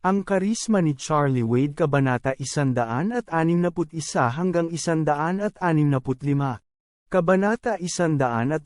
Ang karisma ni Charlie Wade Kabanata 161 hanggang 165. Kabanata 161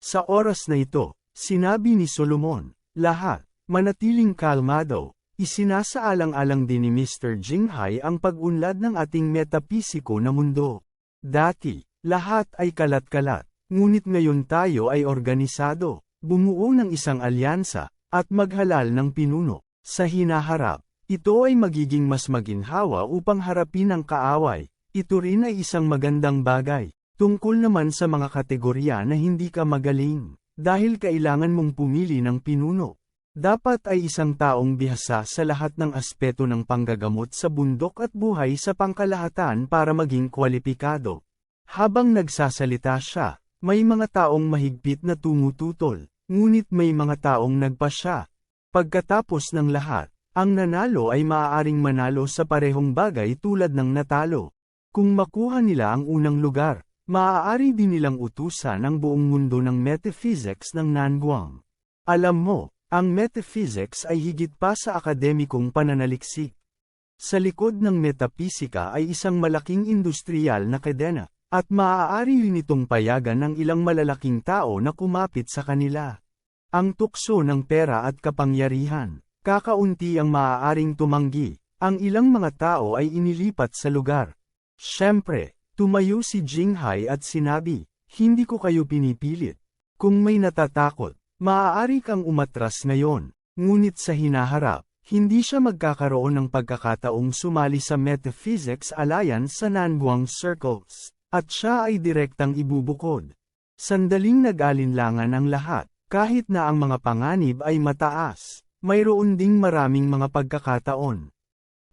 Sa oras na ito, sinabi ni Solomon, lahat, manatiling kalmado, isinasaalang-alang din ni Mr. Jinghai ang pag-unlad ng ating metapisiko na mundo. Dati, lahat ay kalat-kalat, ngunit ngayon tayo ay organisado, bumuo ng isang alyansa, at maghalal ng pinuno. Sa hinaharap, ito ay magiging mas maginhawa upang harapin ang kaaway. Ito rin ay isang magandang bagay. Tungkol naman sa mga kategorya na hindi ka magaling, dahil kailangan mong pumili ng pinuno. Dapat ay isang taong bihasa sa lahat ng aspeto ng panggagamot sa bundok at buhay sa pangkalahatan para maging kwalipikado. Habang nagsasalita siya, may mga taong mahigpit na tumututol, ngunit may mga taong nagpasya, Pagkatapos ng lahat, ang nanalo ay maaaring manalo sa parehong bagay tulad ng natalo. Kung makuha nila ang unang lugar, maaari din nilang utusan ang buong mundo ng metaphysics ng Nanguang. Alam mo, ang metaphysics ay higit pa sa akademikong pananaliksik. Sa likod ng metapisika ay isang malaking industriyal na kadena, at maaari rin itong payagan ng ilang malalaking tao na kumapit sa kanila. Ang tukso ng pera at kapangyarihan. Kakaunti ang maaaring tumanggi. Ang ilang mga tao ay inilipat sa lugar. Siyempre, tumayo si Jinghai at sinabi, hindi ko kayo pinipilit. Kung may natatakot, maaari kang umatras ngayon. Ngunit sa hinaharap, hindi siya magkakaroon ng pagkakataong sumali sa Metaphysics Alliance sa Nanguang Circles, at siya ay direktang ibubukod. Sandaling nag-alinlangan ang lahat. Kahit na ang mga panganib ay mataas, mayroon ding maraming mga pagkakataon.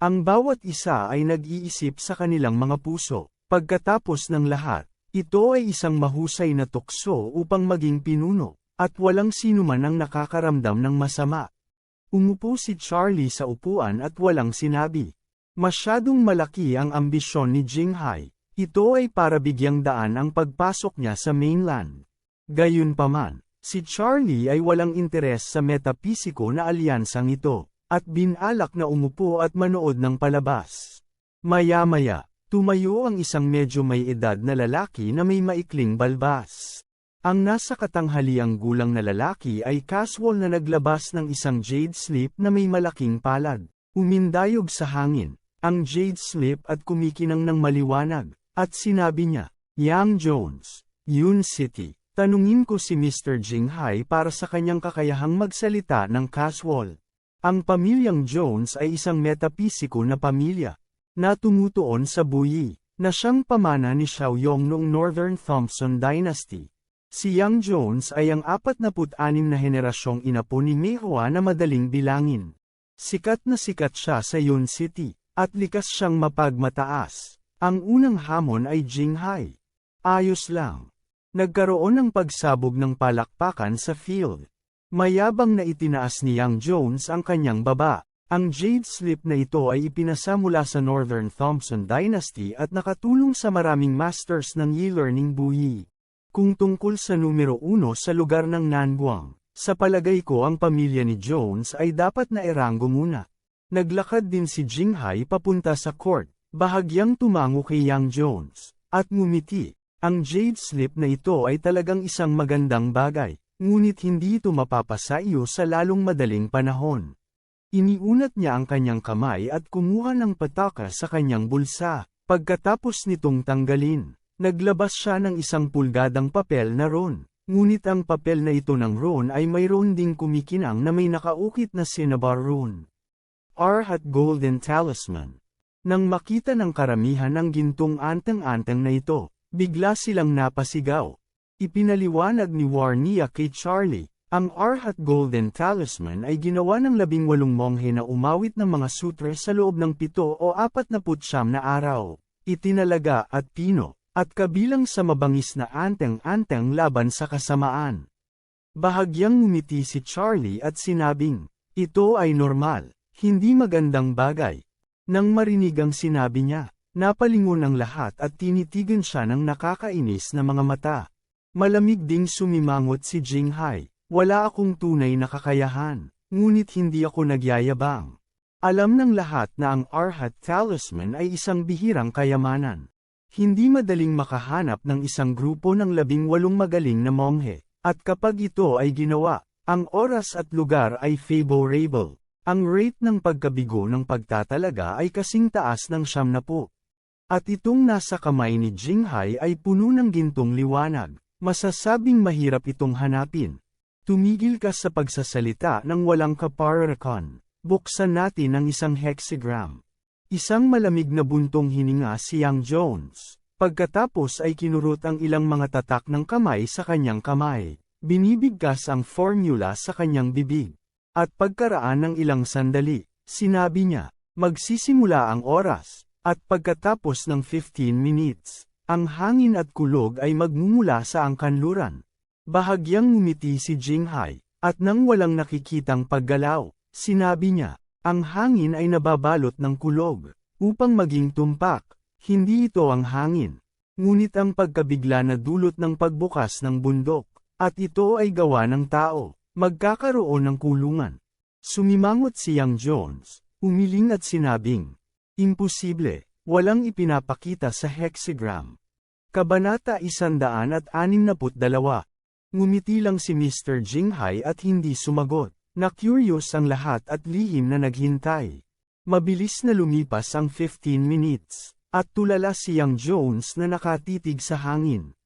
Ang bawat isa ay nag-iisip sa kanilang mga puso. Pagkatapos ng lahat, ito ay isang mahusay na tukso upang maging pinuno, at walang sinuman ang nakakaramdam ng masama. Umupo si Charlie sa upuan at walang sinabi. Masyadong malaki ang ambisyon ni Jinghai. Ito ay para bigyang daan ang pagpasok niya sa mainland. Gayunpaman, Si Charlie ay walang interes sa metapisiko na alyansang ito, at binalak na umupo at manood ng palabas. Maya-maya, tumayo ang isang medyo may edad na lalaki na may maikling balbas. Ang nasa katanghaliang gulang na lalaki ay casual na naglabas ng isang jade slip na may malaking palad. Umindayog sa hangin, ang jade slip at kumikinang ng maliwanag, at sinabi niya, Yang Jones, Yun City. Tanungin ko si Mr. Jinghai para sa kanyang kakayahang magsalita ng casual. Ang pamilyang Jones ay isang metapisiko na pamilya, na tumutuon sa buyi, na siyang pamana ni Xiaoyong noong Northern Thompson Dynasty. Si Yang Jones ay ang 46 na henerasyong inapo ni Mehua na madaling bilangin. Sikat na sikat siya sa Yun City, at likas siyang mapagmataas. Ang unang hamon ay Jinghai. Ayos lang. Nagkaroon ng pagsabog ng palakpakan sa field. Mayabang na itinaas ni Young Jones ang kanyang baba. Ang jade slip na ito ay ipinasa mula sa Northern Thompson Dynasty at nakatulong sa maraming masters ng e-learning buyi. Kung tungkol sa numero uno sa lugar ng Nanbuang, sa palagay ko ang pamilya ni Jones ay dapat na eranggo muna. Naglakad din si Jinghai papunta sa court, bahagyang tumango kay Young Jones, at ngumiti. Ang jade slip na ito ay talagang isang magandang bagay, ngunit hindi ito mapapasa iyo sa lalong madaling panahon. Iniunat niya ang kanyang kamay at kumuha ng pataka sa kanyang bulsa. Pagkatapos nitong tanggalin, naglabas siya ng isang pulgadang papel na ron. Ngunit ang papel na ito ng ron ay mayroon ding kumikinang na may nakaukit na cinnabar ron. Arhat Golden Talisman. Nang makita ng karamihan ng gintong anteng-anteng na ito, Bigla silang napasigaw. Ipinaliwanag ni Warnia kay Charlie, Ang Arhat Golden Talisman ay ginawa ng labing walong monghe na umawit ng mga sutre sa loob ng pito o apat na putsyam na araw, itinalaga at pino, at kabilang sa mabangis na anteng-anteng laban sa kasamaan. Bahagyang ngumiti si Charlie at sinabing, ito ay normal, hindi magandang bagay. Nang marinig ang sinabi niya, napalingon ang lahat at tinitigan siya ng nakakainis na mga mata. Malamig ding sumimangot si Jinghai. Wala akong tunay na kakayahan, ngunit hindi ako nagyayabang. Alam ng lahat na ang Arhat Talisman ay isang bihirang kayamanan. Hindi madaling makahanap ng isang grupo ng labing walong magaling na monghe, at kapag ito ay ginawa, ang oras at lugar ay favorable. Ang rate ng pagkabigo ng pagtatalaga ay kasing taas ng siyam na po. At itong nasa kamay ni Jinghai ay puno ng gintong liwanag, masasabing mahirap itong hanapin. Tumigil ka sa pagsasalita ng walang kaparakon. Buksan natin ang isang hexagram. Isang malamig na buntong hininga si Young Jones. Pagkatapos ay kinurot ang ilang mga tatak ng kamay sa kanyang kamay. Binibigkas ang formula sa kanyang bibig. At pagkaraan ng ilang sandali, sinabi niya, magsisimula ang oras, at pagkatapos ng 15 minutes, ang hangin at kulog ay magmumula sa angkanluran. Bahagyang ngumiti si Jinghai, at nang walang nakikitang paggalaw, sinabi niya, ang hangin ay nababalot ng kulog, upang maging tumpak, hindi ito ang hangin. Ngunit ang pagkabigla na dulot ng pagbukas ng bundok, at ito ay gawa ng tao, magkakaroon ng kulungan. Sumimangot si Young Jones, umiling at sinabing, Imposible, walang ipinapakita sa hexagram. Kabanata 162 Ngumiti lang si Mr. Jinghai at hindi sumagot. Na-curious ang lahat at lihim na naghintay. Mabilis na lumipas ang 15 minutes, at tulala si Young Jones na nakatitig sa hangin.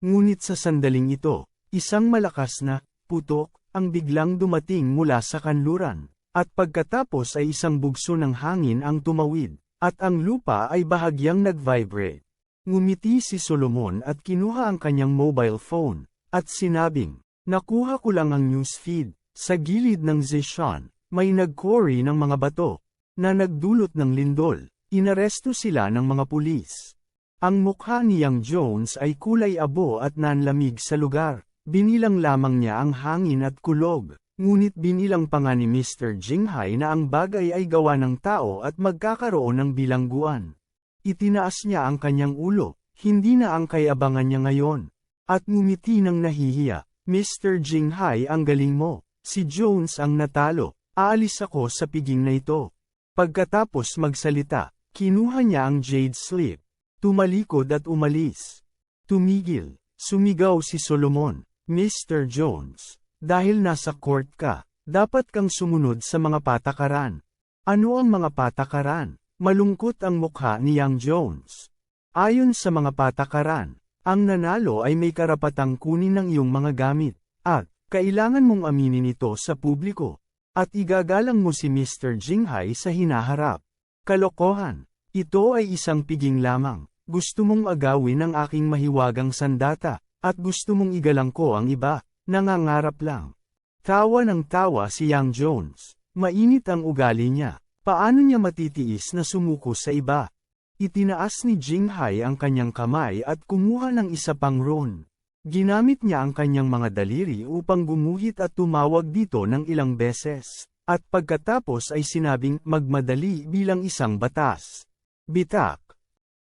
Ngunit sa sandaling ito, isang malakas na, putok, ang biglang dumating mula sa kanluran, at pagkatapos ay isang bugso ng hangin ang tumawid, at ang lupa ay bahagyang nag-vibrate. Ngumiti si Solomon at kinuha ang kanyang mobile phone, at sinabing, nakuha ko lang ang newsfeed, sa gilid ng Zishan, may nag-quarry ng mga bato, na nagdulot ng lindol, inaresto sila ng mga pulis. Ang mukha ni Young Jones ay kulay abo at nanlamig sa lugar, binilang lamang niya ang hangin at kulog, ngunit binilang pa nga ni Mr. Jinghai na ang bagay ay gawa ng tao at magkakaroon ng bilangguan. Itinaas niya ang kanyang ulo, hindi na ang kayabangan niya ngayon. At ngumiti ng nahihiya, Mr. Jinghai ang galing mo, si Jones ang natalo, aalis ako sa piging na ito. Pagkatapos magsalita, kinuha niya ang jade slip, tumalikod at umalis. Tumigil, sumigaw si Solomon, Mr. Jones, dahil nasa court ka, dapat kang sumunod sa mga patakaran. Ano ang mga patakaran? Malungkot ang mukha ni Young Jones. Ayon sa mga patakaran, ang nanalo ay may karapatang kunin ng iyong mga gamit, at, kailangan mong aminin ito sa publiko, at igagalang mo si Mr. Jinghai sa hinaharap. Kalokohan, ito ay isang piging lamang, gusto mong agawin ang aking mahiwagang sandata, at gusto mong igalang ko ang iba, nangangarap lang. Tawa ng tawa si Young Jones, mainit ang ugali niya, paano niya matitiis na sumuko sa iba? Itinaas ni Jinghai ang kanyang kamay at kumuha ng isa pang ron. Ginamit niya ang kanyang mga daliri upang gumuhit at tumawag dito ng ilang beses, at pagkatapos ay sinabing magmadali bilang isang batas. Bitak.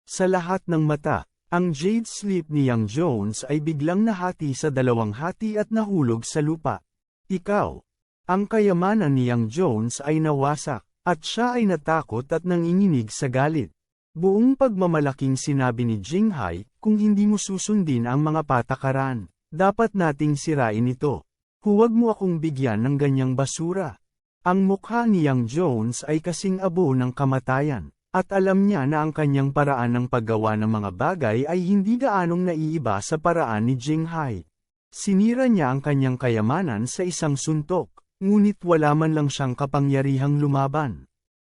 Sa lahat ng mata, ang jade sleep ni Young Jones ay biglang nahati sa dalawang hati at nahulog sa lupa. Ikaw. Ang kayamanan ni Young Jones ay nawasak, at siya ay natakot at nanginginig sa galit. Buong pagmamalaking sinabi ni Jinghai, kung hindi mo susundin ang mga patakaran, dapat nating sirain ito. Huwag mo akong bigyan ng ganyang basura. Ang mukha ni Young Jones ay kasing abo ng kamatayan, at alam niya na ang kanyang paraan ng paggawa ng mga bagay ay hindi gaanong naiiba sa paraan ni Jinghai. Sinira niya ang kanyang kayamanan sa isang suntok, ngunit wala man lang siyang kapangyarihang lumaban.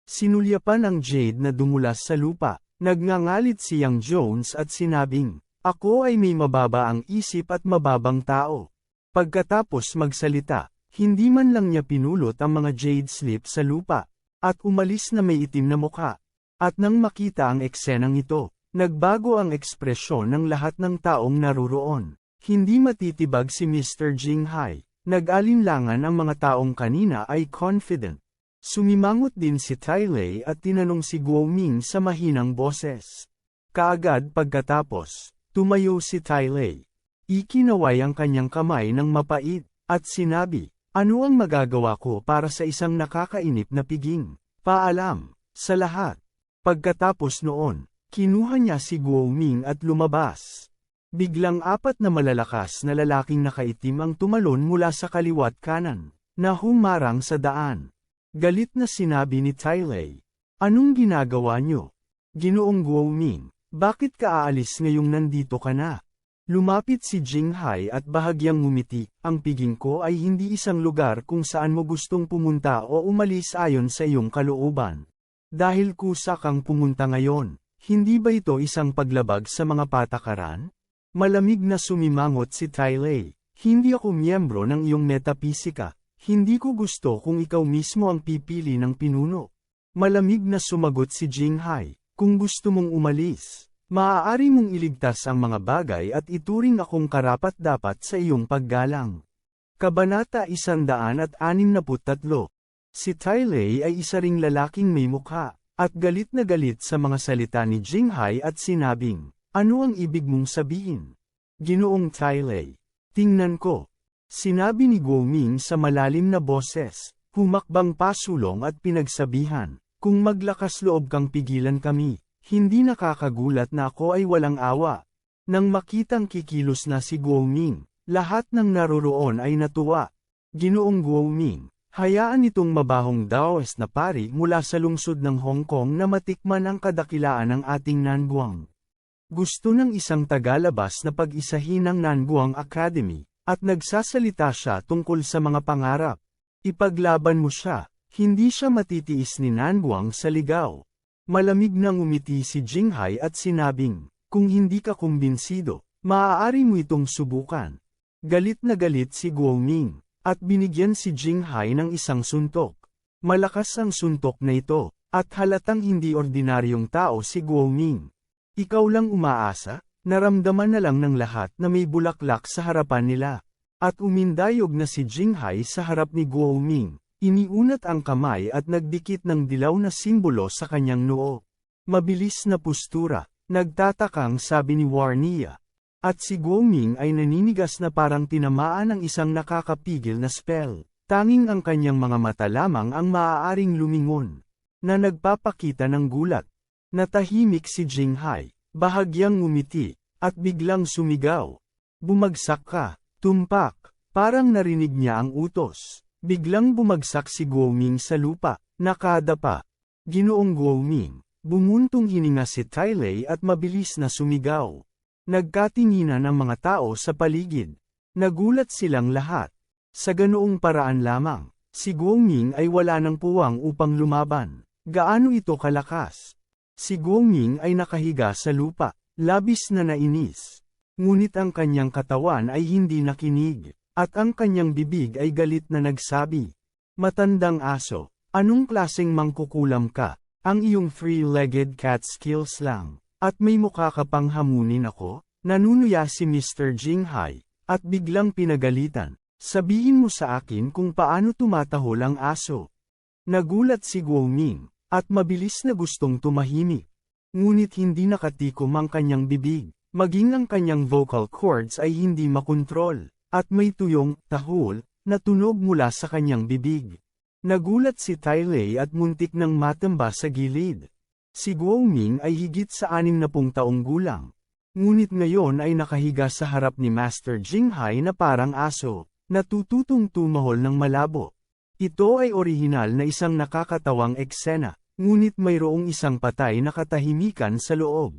Sinulyapan ang Jade na dumulas sa lupa, nagngangalit si Young Jones at sinabing, Ako ay may mababa ang isip at mababang tao. Pagkatapos magsalita, hindi man lang niya pinulot ang mga jade slip sa lupa, at umalis na may itim na mukha. At nang makita ang eksenang ito, nagbago ang ekspresyon ng lahat ng taong naruroon. Hindi matitibag si Mr. Jinghai. Nag-alinlangan ang mga taong kanina ay confident. Sumimangot din si Tai Lei at tinanong si Guo Ming sa mahinang boses. Kaagad pagkatapos, tumayo si Tai Lei. Ikinaway ang kanyang kamay ng mapait, at sinabi, ano ang magagawa ko para sa isang nakakainip na piging? Paalam, sa lahat. Pagkatapos noon, kinuha niya si Guo Ming at lumabas. Biglang apat na malalakas na lalaking nakaitim ang tumalon mula sa kaliwat kanan, na humarang sa daan. Galit na sinabi ni Tai Lei, Anong ginagawa niyo? Ginoong Guo Ming, bakit ka aalis ngayong nandito ka na? Lumapit si Jinghai at bahagyang ngumiti, ang piging ko ay hindi isang lugar kung saan mo gustong pumunta o umalis ayon sa iyong kalooban. Dahil kusa kang pumunta ngayon, hindi ba ito isang paglabag sa mga patakaran? Malamig na sumimangot si Lei, hindi ako miyembro ng iyong metapisika, hindi ko gusto kung ikaw mismo ang pipili ng pinuno. Malamig na sumagot si Jinghai, kung gusto mong umalis. Maaari mong iligtas ang mga bagay at ituring akong karapat-dapat sa iyong paggalang. Kabanata 163 Si Tai Lei ay isa ring lalaking may mukha, at galit na galit sa mga salita ni Jinghai at sinabing, Ano ang ibig mong sabihin? Ginoong Tai Lei. Tingnan ko. Sinabi ni Guo Ming sa malalim na boses, humakbang pasulong at pinagsabihan, kung maglakas loob kang pigilan kami, hindi nakakagulat na ako ay walang awa. Nang makitang kikilos na si Guo Ming, lahat ng naroroon ay natuwa. Ginoong Guo Ming, hayaan itong mabahong Daoist na pari mula sa lungsod ng Hong Kong na matikman ang kadakilaan ng ating Nanguang. Gusto ng isang tagalabas na pag-isahin ng Nanguang Academy, at nagsasalita siya tungkol sa mga pangarap. Ipaglaban mo siya, hindi siya matitiis ni Nanguang sa ligaw. Malamig na ngumiti si Jinghai at sinabing, kung hindi ka kumbinsido, maaari mo itong subukan. Galit na galit si Guo Ming, at binigyan si Jinghai ng isang suntok. Malakas ang suntok na ito, at halatang hindi ordinaryong tao si Guo Ming. Ikaw lang umaasa, naramdaman na lang ng lahat na may bulaklak sa harapan nila. At umindayog na si Jinghai sa harap ni Guo Ming. Iniunat ang kamay at nagdikit ng dilaw na simbolo sa kanyang noo. Mabilis na postura, nagtatakang sabi ni Warnia. At si Guoming ay naninigas na parang tinamaan ng isang nakakapigil na spell. Tanging ang kanyang mga mata lamang ang maaaring lumingon. Na nagpapakita ng gulat. Natahimik si Jinghai, bahagyang ngumiti, at biglang sumigaw. Bumagsak ka, tumpak, parang narinig niya ang utos. Biglang bumagsak si Guoming sa lupa, nakadapa. Ginoong Guoming, bumuntong hininga si Tylay at mabilis na sumigaw. Nagkatinginan ang mga tao sa paligid. Nagulat silang lahat. Sa ganoong paraan lamang, si Guoming ay wala ng puwang upang lumaban. Gaano ito kalakas? Si Guoming ay nakahiga sa lupa, labis na nainis. Ngunit ang kanyang katawan ay hindi nakinig. At ang kanyang bibig ay galit na nagsabi, Matandang aso, anong klaseng mangkukulam ka? Ang iyong three-legged cat skills lang. At may mukha ka pang hamunin ako? Nanunuya si Mr. Jinghai, at biglang pinagalitan. Sabihin mo sa akin kung paano tumatahol ang aso. Nagulat si Guo Ming, at mabilis na gustong tumahimik. Ngunit hindi nakatikom ang kanyang bibig, maging ang kanyang vocal cords ay hindi makontrol. At may tuyong, tahol, na tunog mula sa kanyang bibig. Nagulat si Tai Lei at muntik ng matamba sa gilid. Si Guo Ming ay higit sa anim na pung taong gulang. Ngunit ngayon ay nakahiga sa harap ni Master Jinghai na parang aso, natututong tumahol ng malabo. Ito ay orihinal na isang nakakatawang eksena, ngunit mayroong isang patay na katahimikan sa loob.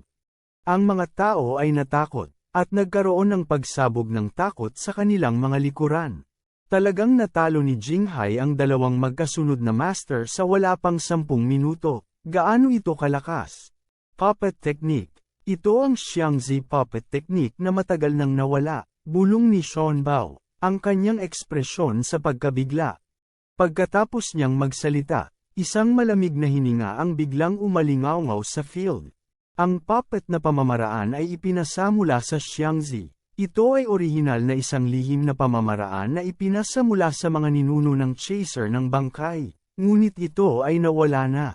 Ang mga tao ay natakot, at nagkaroon ng pagsabog ng takot sa kanilang mga likuran. Talagang natalo ni Jinghai ang dalawang magkasunod na master sa wala pang sampung minuto. Gaano ito kalakas? Puppet Technique Ito ang Xiangzi Puppet Technique na matagal nang nawala, bulong ni Sean Bao. ang kanyang ekspresyon sa pagkabigla. Pagkatapos niyang magsalita, isang malamig na hininga ang biglang umalingaw sa field. Ang puppet na pamamaraan ay ipinasa mula sa Xiangzi. Ito ay orihinal na isang lihim na pamamaraan na ipinasa mula sa mga ninuno ng chaser ng bangkay, ngunit ito ay nawala na.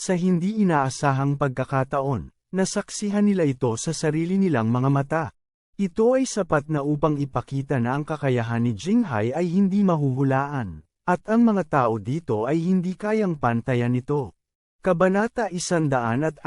Sa hindi inaasahang pagkakataon, nasaksihan nila ito sa sarili nilang mga mata. Ito ay sapat na upang ipakita na ang kakayahan ni Jinghai ay hindi mahuhulaan, at ang mga tao dito ay hindi kayang pantayan ito. Kabanata 164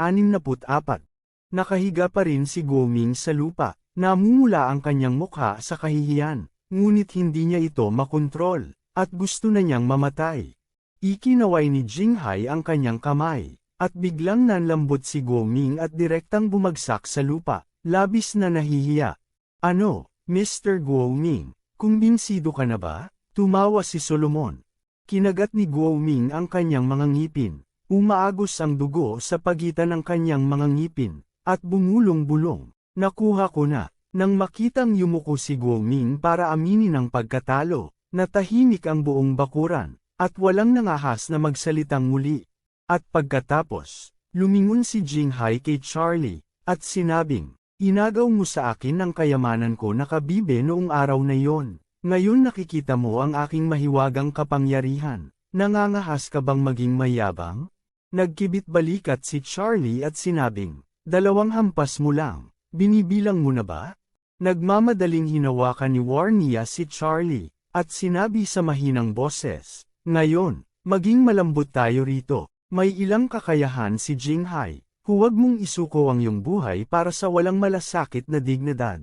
Nakahiga pa rin si Guoming sa lupa, namumula ang kanyang mukha sa kahihiyan, ngunit hindi niya ito makontrol, at gusto na niyang mamatay. Ikinaway ni Jinghai ang kanyang kamay, at biglang nanlambot si Guoming at direktang bumagsak sa lupa, labis na nahihiya. Ano, Mr. Guoming, kumbinsido ka na ba? Tumawa si Solomon. Kinagat ni Guoming ang kanyang mga ngipin. Umaagos ang dugo sa pagitan ng kanyang mga ngipin, at bumulong-bulong. Nakuha ko na. Nang makitang yumuko si Guoming para aminin ang pagkatalo, natahimik ang buong bakuran, at walang nangahas na magsalitang muli. At pagkatapos, lumingon si Jinghai kay Charlie, at sinabing, Inagaw mo sa akin ang kayamanan ko na kabibe noong araw na yon. Ngayon nakikita mo ang aking mahiwagang kapangyarihan. Nangangahas ka bang maging mayabang? Nagkibit balikat si Charlie at sinabing, Dalawang hampas mo lang, binibilang mo na ba? Nagmamadaling hinawakan ni Warnia si Charlie, at sinabi sa mahinang boses, Ngayon, maging malambot tayo rito, may ilang kakayahan si Jinghai. Huwag mong isuko ang iyong buhay para sa walang malasakit na dignidad.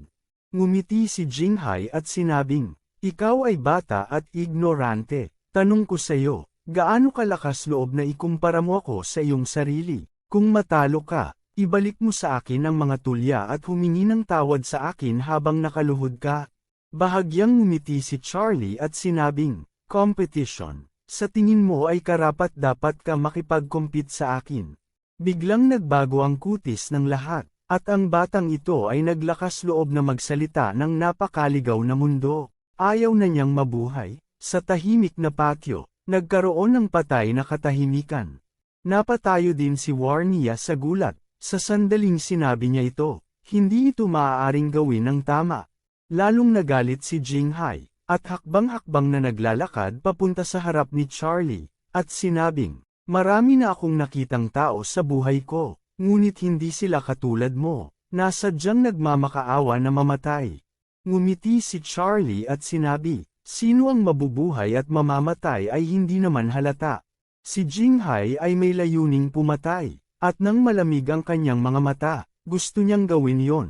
Ngumiti si Jinghai at sinabing, Ikaw ay bata at ignorante. Tanong ko sa iyo, gaano kalakas loob na ikumpara mo ako sa iyong sarili? Kung matalo ka, ibalik mo sa akin ang mga tulya at humingi ng tawad sa akin habang nakaluhod ka. Bahagyang ngumiti si Charlie at sinabing, Competition, sa tingin mo ay karapat dapat ka makipag-compete sa akin. Biglang nagbago ang kutis ng lahat, at ang batang ito ay naglakas loob na magsalita ng napakaligaw na mundo. Ayaw na niyang mabuhay. Sa tahimik na patio, nagkaroon ng patay na katahimikan. Napatayo din si Warnia sa gulat, sa sandaling sinabi niya ito, hindi ito maaaring gawin ng tama. Lalong nagalit si Jinghai, at hakbang-hakbang na naglalakad papunta sa harap ni Charlie, at sinabing, Marami na akong nakitang tao sa buhay ko, ngunit hindi sila katulad mo, nasadyang nagmamakaawa na mamatay. Ngumiti si Charlie at sinabi, sino ang mabubuhay at mamamatay ay hindi naman halata. Si Jinghai ay may layuning pumatay, at nang malamig ang kanyang mga mata, gusto niyang gawin yon.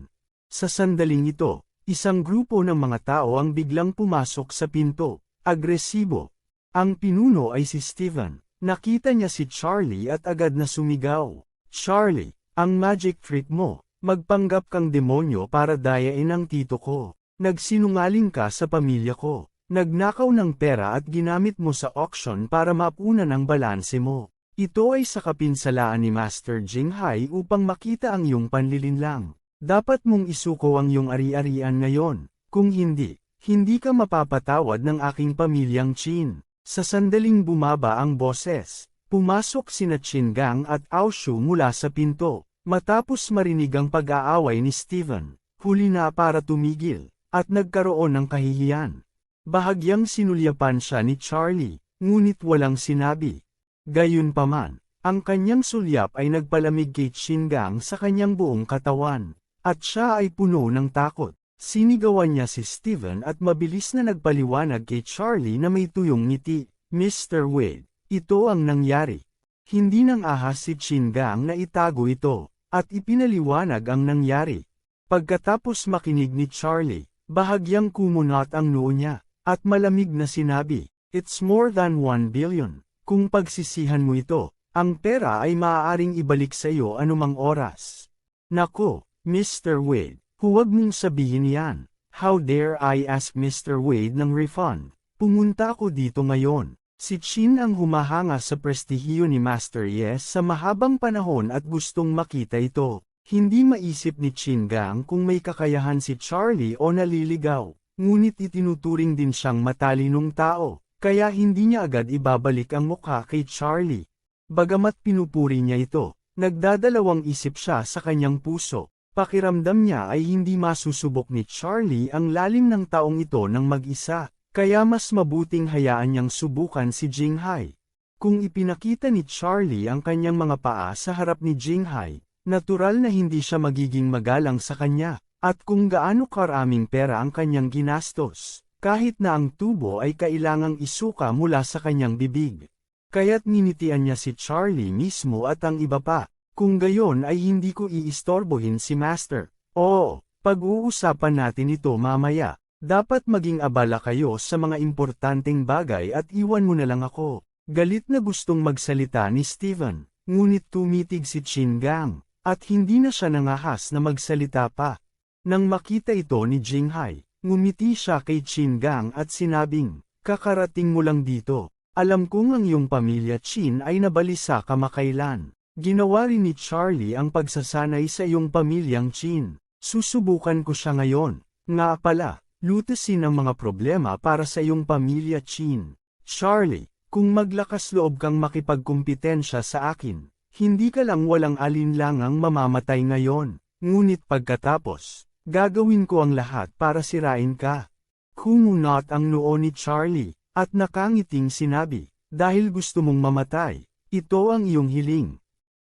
Sa sandaling ito, isang grupo ng mga tao ang biglang pumasok sa pinto, agresibo. Ang pinuno ay si Steven. Nakita niya si Charlie at agad na sumigaw. Charlie, ang magic trick mo, magpanggap kang demonyo para dayain ang tito ko. Nagsinungaling ka sa pamilya ko. Nagnakaw ng pera at ginamit mo sa auction para mapunan ang balanse mo. Ito ay sa kapinsalaan ni Master Jinghai upang makita ang iyong panlilinlang. Dapat mong isuko ang iyong ari-arian ngayon. Kung hindi, hindi ka mapapatawad ng aking pamilyang Chin. Sa sandaling bumaba ang boses, pumasok sina Chingang at Aoshu mula sa pinto. Matapos marinig ang pag-aaway ni Steven, huli na para tumigil, at nagkaroon ng kahihiyan. Bahagyang sinulyapan siya ni Charlie, ngunit walang sinabi. Gayunpaman, ang kanyang sulyap ay nagpalamig kay Chingang sa kanyang buong katawan, at siya ay puno ng takot. Sinigawan niya si Steven at mabilis na nagpaliwanag kay Charlie na may tuyong ngiti. Mr. Wade, ito ang nangyari. Hindi nang ahas si Chingang na itago ito, at ipinaliwanag ang nangyari. Pagkatapos makinig ni Charlie, bahagyang kumunat ang noo niya, at malamig na sinabi, It's more than 1 billion. Kung pagsisihan mo ito, ang pera ay maaaring ibalik sa iyo anumang oras. Nako, Mr. Wade, Huwag mong sabihin yan. How dare I ask Mr. Wade ng refund? Pumunta ako dito ngayon. Si Chin ang humahanga sa prestihiyo ni Master Yes sa mahabang panahon at gustong makita ito. Hindi maisip ni Chin Gang kung may kakayahan si Charlie o naliligaw. ngunit itinuturing din siyang matalinong tao, kaya hindi niya agad ibabalik ang mukha kay Charlie. Bagamat pinupuri niya ito, nagdadalawang isip siya sa kanyang puso. Pakiramdam niya ay hindi masusubok ni Charlie ang lalim ng taong ito ng mag-isa, kaya mas mabuting hayaan niyang subukan si Jinghai. Kung ipinakita ni Charlie ang kanyang mga paa sa harap ni Jinghai, natural na hindi siya magiging magalang sa kanya, at kung gaano karaming pera ang kanyang ginastos, kahit na ang tubo ay kailangang isuka mula sa kanyang bibig. Kaya't ninitian niya si Charlie mismo at ang iba pa, kung gayon ay hindi ko iistorbohin si Master. Oo, pag-uusapan natin ito mamaya. Dapat maging abala kayo sa mga importanteng bagay at iwan mo na lang ako. Galit na gustong magsalita ni Steven, ngunit tumitig si Chin Gang, at hindi na siya nangahas na magsalita pa. Nang makita ito ni Jinghai, ngumiti siya kay Chin Gang at sinabing, kakarating mo lang dito. Alam kong ang iyong pamilya Chin ay nabalisa kamakailan. Ginawa rin ni Charlie ang pagsasanay sa iyong pamilyang Chin. Susubukan ko siya ngayon. Nga pala, lutasin ang mga problema para sa iyong pamilya Chin. Charlie, kung maglakas loob kang makipagkumpetensya sa akin, hindi ka lang walang alinlangang mamamatay ngayon. Ngunit pagkatapos, gagawin ko ang lahat para sirain ka. Kumunot ang noo ni Charlie, at nakangiting sinabi, dahil gusto mong mamatay, ito ang iyong hiling.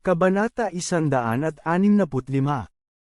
Kabanata 165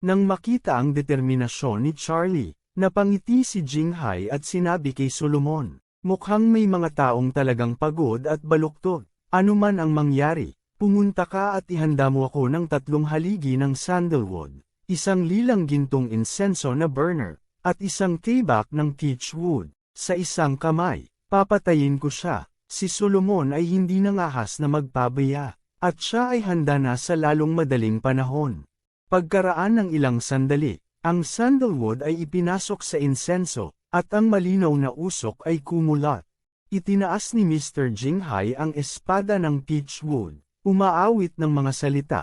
Nang makita ang determinasyon ni Charlie, napangiti si Jinghai at sinabi kay Solomon, mukhang may mga taong talagang pagod at baluktot. Ano man ang mangyari, pumunta ka at ihanda mo ako ng tatlong haligi ng sandalwood, isang lilang gintong insenso na burner, at isang tibak ng peach wood. Sa isang kamay, papatayin ko siya. Si Solomon ay hindi nangahas na magpabaya. At siya ay handa na sa lalong madaling panahon. Pagkaraan ng ilang sandali, ang sandalwood ay ipinasok sa insenso, at ang malinaw na usok ay kumulat. Itinaas ni Mr. Jinghai ang espada ng peachwood, umaawit ng mga salita.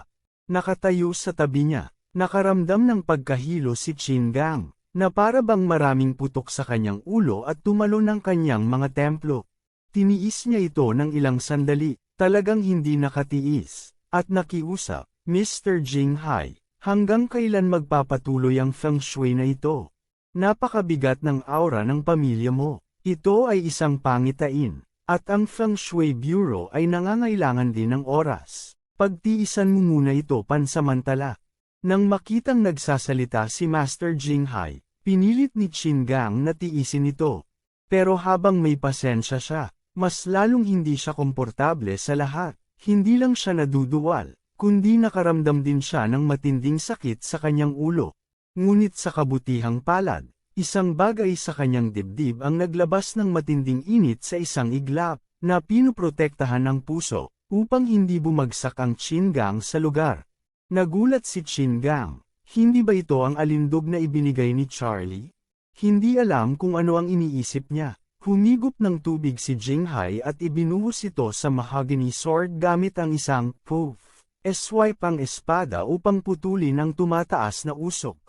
Nakatayo sa tabi niya, nakaramdam ng pagkahilo si Chingang, na para bang maraming putok sa kanyang ulo at tumalo ng kanyang mga templo. Tiniis niya ito ng ilang sandali, Talagang hindi nakatiis, at nakiusap, Mr. Jinghai, hanggang kailan magpapatuloy ang feng shui na ito? Napakabigat ng aura ng pamilya mo. Ito ay isang pangitain, at ang Feng Shui Bureau ay nangangailangan din ng oras. Pagtiisan mo muna ito pansamantala. Nang makitang nagsasalita si Master Jinghai, pinilit ni Qingang na tiisin ito. Pero habang may pasensya siya, mas lalong hindi siya komportable sa lahat. Hindi lang siya naduduwal, kundi nakaramdam din siya ng matinding sakit sa kanyang ulo. Ngunit sa kabutihang palad, isang bagay sa kanyang dibdib ang naglabas ng matinding init sa isang iglap, na pinuprotektahan ng puso, upang hindi bumagsak ang Chingang sa lugar. Nagulat si Chingang, hindi ba ito ang alindog na ibinigay ni Charlie? Hindi alam kung ano ang iniisip niya. Humigop ng tubig si Jinghai at ibinuhos ito sa mahogany sword gamit ang isang poof. Eswipe ang espada upang putulin ang tumataas na usok.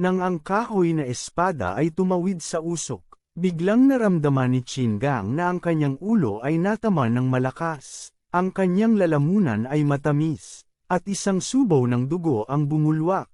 Nang ang kahoy na espada ay tumawid sa usok, biglang naramdaman ni Chingang na ang kanyang ulo ay nataman ng malakas. Ang kanyang lalamunan ay matamis, at isang subaw ng dugo ang bumulwak.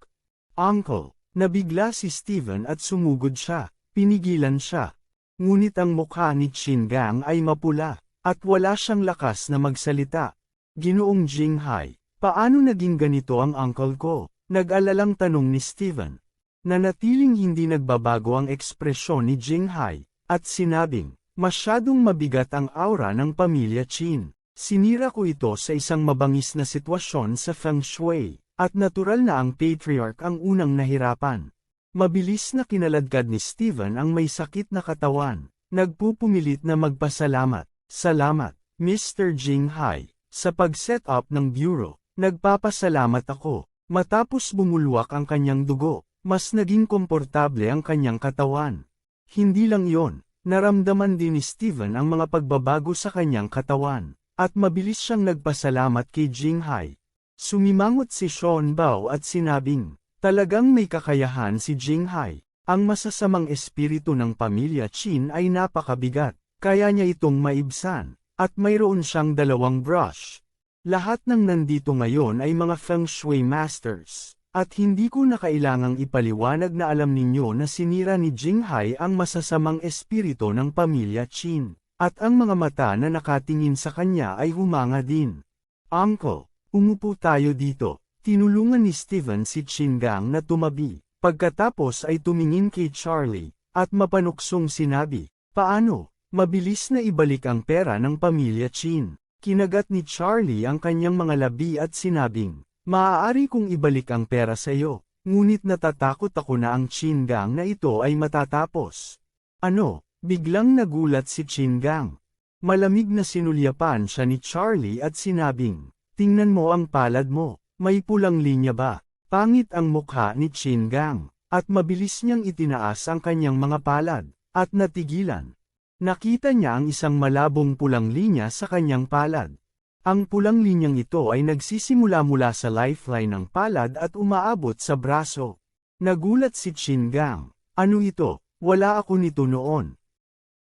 Uncle, nabigla si Steven at sumugod siya, pinigilan siya, Ngunit ang mukha ni Chingang ay mapula, at wala siyang lakas na magsalita. Ginoong Jinghai, paano naging ganito ang uncle ko? Nag-alalang tanong ni Steven. Nanatiling hindi nagbabago ang ekspresyon ni Jinghai, at sinabing, masyadong mabigat ang aura ng pamilya Chin. Sinira ko ito sa isang mabangis na sitwasyon sa Feng Shui, at natural na ang patriarch ang unang nahirapan. Mabilis na kinaladkad ni Steven ang may sakit na katawan. Nagpupumilit na magpasalamat. Salamat, Mr. Jinghai, sa pag-set up ng bureau. Nagpapasalamat ako. Matapos bumulwak ang kanyang dugo, mas naging komportable ang kanyang katawan. Hindi lang yon, naramdaman din ni Steven ang mga pagbabago sa kanyang katawan, at mabilis siyang nagpasalamat kay Jinghai. Sumimangot si Sean Bao at sinabing, Talagang may kakayahan si Jinghai. Ang masasamang espiritu ng pamilya Chin ay napakabigat, kaya niya itong maibsan, at mayroon siyang dalawang brush. Lahat ng nandito ngayon ay mga feng shui masters, at hindi ko na kailangang ipaliwanag na alam ninyo na sinira ni Jinghai ang masasamang espiritu ng pamilya Chin, at ang mga mata na nakatingin sa kanya ay humanga din. Uncle, umupo tayo dito. Tinulungan ni Steven si Chingang na tumabi. Pagkatapos ay tumingin kay Charlie, at mapanuksong sinabi, Paano? Mabilis na ibalik ang pera ng pamilya Chin. Kinagat ni Charlie ang kanyang mga labi at sinabing, Maaari kong ibalik ang pera sa iyo, ngunit natatakot ako na ang Chingang na ito ay matatapos. Ano? Biglang nagulat si Chingang. Malamig na sinulyapan siya ni Charlie at sinabing, Tingnan mo ang palad mo, may pulang linya ba? Pangit ang mukha ni Chingang, at mabilis niyang itinaas ang kanyang mga palad, at natigilan. Nakita niya ang isang malabong pulang linya sa kanyang palad. Ang pulang linyang ito ay nagsisimula mula sa lifeline ng palad at umaabot sa braso. Nagulat si Chingang. Ano ito? Wala ako nito noon.